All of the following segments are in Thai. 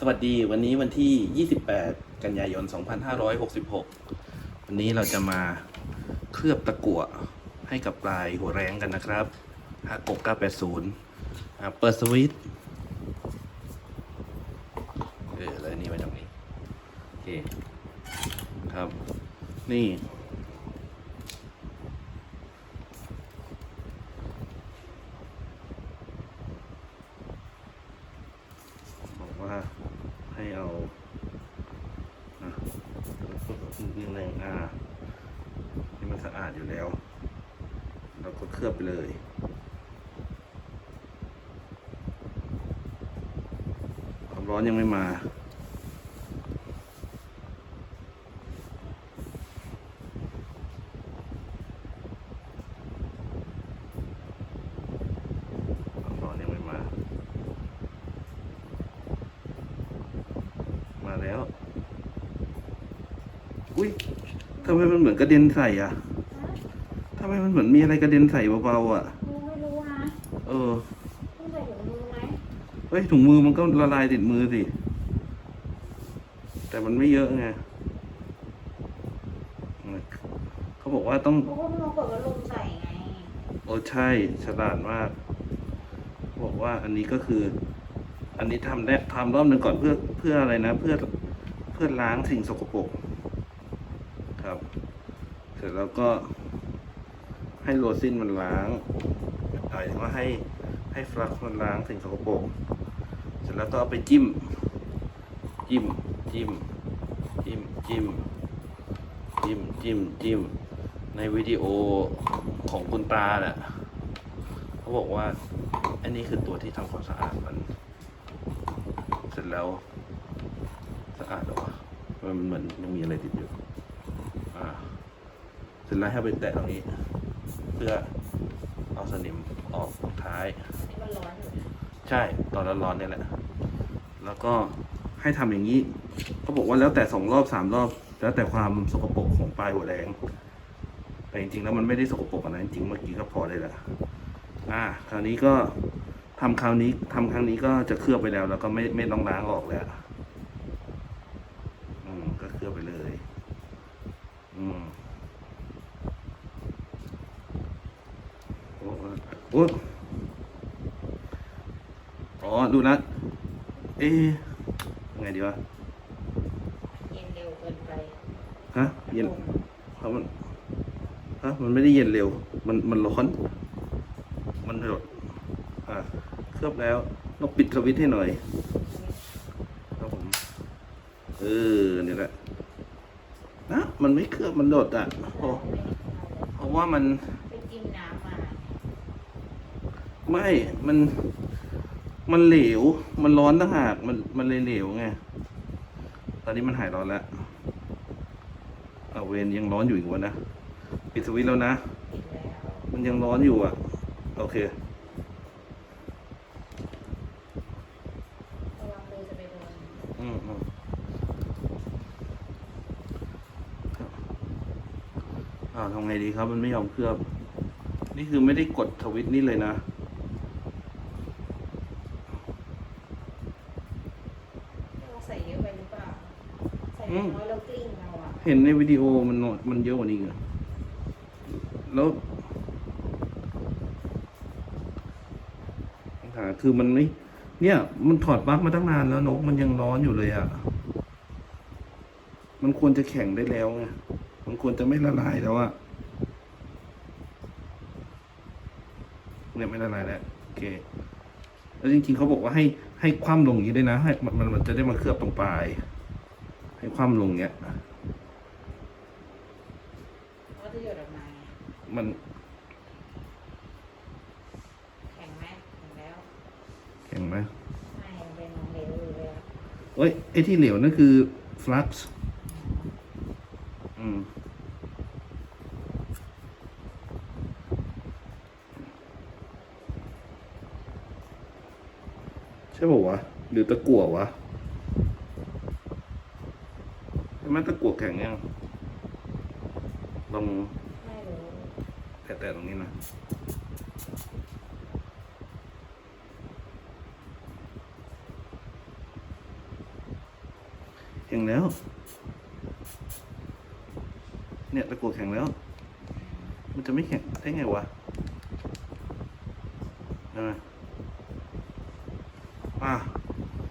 สวัสดีวันนี้วันที่ 28 กันยายน 2566 วันนี้เราจะมาเคลือบตะกั่วให้กับปลายหัวแรงกันนะครับฮากก980อ่าเปิดสวิตช์เออแล้วนนี่ไว้ตรงนี้ โอเค ครับ นี่ บอก ว่าให้เอาอะนิดนึงอ่านี่มันสะอาดอยู่แล้ว เราก็เคลือบไปเลยความร้อนยังไม่มา ความร้อนยังไม่มา มาแล้ว อุ้ย ทำไมมันเหมือนกระเด็นใส่อะทำไมมันเหมือนมีอะไรกระเด็นใส่เบาๆอะ กูไม่รู้นะเออต้องใส่ถุงมือไหมเฮ้ยถุงมือมันก็ละลายติดมือสิ แต่มันไม่เยอะไง เขาบอกว่าต้องเพราะว่ามันลองเปิดพัดลมใส่ไงโอ้ใช่ฉลาดมากเขาบอกว่าอันนี้ก็คือ อันนี้ทำได้ทำรอบหนึ่งก่อนเพื่อเพื่ออะไรนะ เพื่อเพื่อล้างสิ่งสกปรก ครับ เสร็จแล้วก็ให้โรซินมันล้างหมายถึงว่าให้ให้ฟลักซ์มันล้างสิ่งสกปรกเสร็จแล้วก็เอาไปจิ้ม จิ้ม จิ้ม จิ้ม จิ้ม จิ้ม จิ้ม จิ้ม ในวิดีโอของคุณตาน่ะเขาบอกว่า อันนี้คือตัวที่ทำความสะอาดมัน เสร็จแล้ว สะอาดหรอวะมันเหมือนยังมีอะไรติดอยู่ เสร็จแล้วให้เอาไปแตะตรงนี้ เพื่อเอาสนิมออกท้ายนี่มันร้อนอยู่นะใช่ตอนร้อนๆเนี่ยแหละ แล้วก็ให้ทำอย่างนี้เขาบอกว่าแล้วแต่สองรอบสามรอบ แล้วแต่ความสกปรกของปลายหัวแดงแต่จริงๆแล้วมันไม่ได้สกปรกอะนะจริงๆเมื่อกี้ก็พอได้ละอ่า คราวนี้ก็ทำคราวนี้ทำครั้งนี้ก็จะเคลือบไปแล้ว แล้วก็ไม่ไม่ต้องล้างออกแล้ว อืม ก็เคลือบไปเลย อืมโอ้โอ้อ๋อ ดูนะ เอ๊ะยังไงดีวะ เย็นเร็วเกินไปฮะ เย็นเพราะมัน ฮะ มันไม่ได้เย็นเร็ว มัน มันร้อน มันหดอะ เคลือบแล้วต้องปิดสวิตช์ให้หน่อย ครับผม เออเนี่ยแหละนะมันไม่เคลือบมันหดอะเพราะเพราะว่ามันไปกินน้ำมา ไม่มันมันเหลว มันร้อนต่างหากมันมันเลยเหลวไง ตอนนี้มันหายร้อนแล้วเอาเวนยังร้อนอยู่อีกวะนะ ปิดสวิตแล้วนะ มันยังร้อนอยู่อะ โอเคอ่าทำไงดีครับ มันไม่ยอมเคลือบ นี่คือไม่ได้กดทวิตนี่เลยนะ เรา ใส่เยอะไปหรือเปล่า ใส่อืมน้อยแล้วกลิ้งเราอะ เห็นในวิดีโอมันน้อยมันเยอะกว่านี้อีกอะแล้วปัญหาคือมันไม่เนี่ย มันถอดปลั๊กมาตั้งนานแล้วนกมันยังร้อนอยู่เลยอะ่ะ มันควรจะแข็งได้แล้วไง มันควรจะไม่ละลายแล้วอะเนี่ยไม่ละลายแล้วโอเค แล้วจริงๆเขาบอกว่าให้ให้คว่ำลงอย่างนี้ด้วยนะให้มันมันมันจะได้มาเคลือบตรงปลาย ให้คว่ำลงเนี้ยก็จะหยดออกมาไงมันแข็งไหมแข็งแล้วแข็งไหมไม่มันเป็นของเหลวอยู่เลยอะเอ้ยไอ้ที่เหลวนั่นคือ flux อืม ใช่ป่าวะ หรือตะกั่ววะใช่ไหมตะกั่วแข็งยังลองไม่แตะๆตรงนี้นะแข็งแล้ว เนี่ยตะกั่วแข็งแล้ว มันจะไม่แข็งได้ไงวะใช่ไหม อะ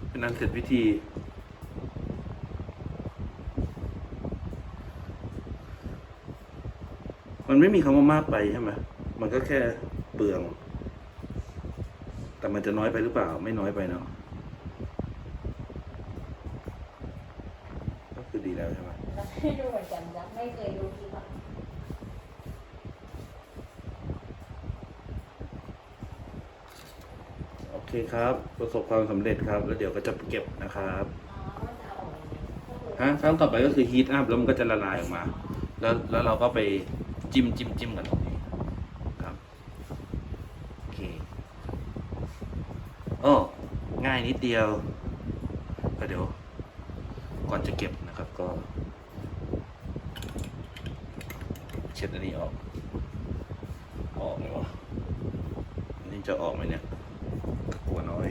เป็นอันเสร็จพิธี มันไม่มีคำว่ามากไปใช่ไหมมันก็แค่เปลือง แต่มันจะน้อยไปหรือเปล่า ไม่น้อยไปเนาะก็คือดีแล้วใช่ไหมไม่ดูเหมือนกันนะไม่เคยดูคลิปอะ โอเคครับ ประสบความสำเร็จครับ แล้วเดี๋ยวก็จะเก็บนะครับฮะครั้งต่อไปก็คือฮีทอัพแล้วมันก็จะละลายออกมา แล้วแล้วเราก็ไปจิ้มจิ้มจิ้มกันตรงนี้ครับโอเคโอ้ง่ายนิดเดียวก็เดี๋ยว ก่อนจะเก็บนะครับก็ เช็ดอันนี้ออก ออกไหมวะอันนี้จะออกไหมเนี่ยกลัวน้อย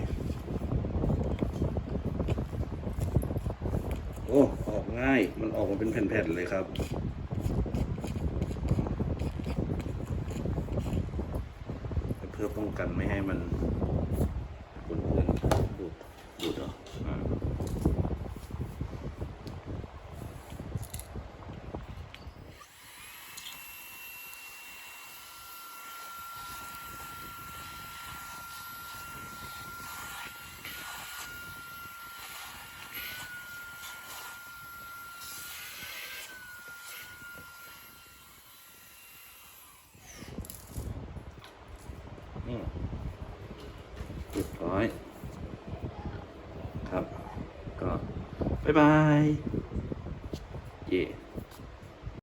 โอ้ ออกง่าย มัน ออกมาเป็นแผ่นๆเลยครับเพื่อป้องกันไม่ให้มันปนเปื้อนดูดดูดเหรออ่า เรียบร้อย ครับ ก็ บ๊ายบาย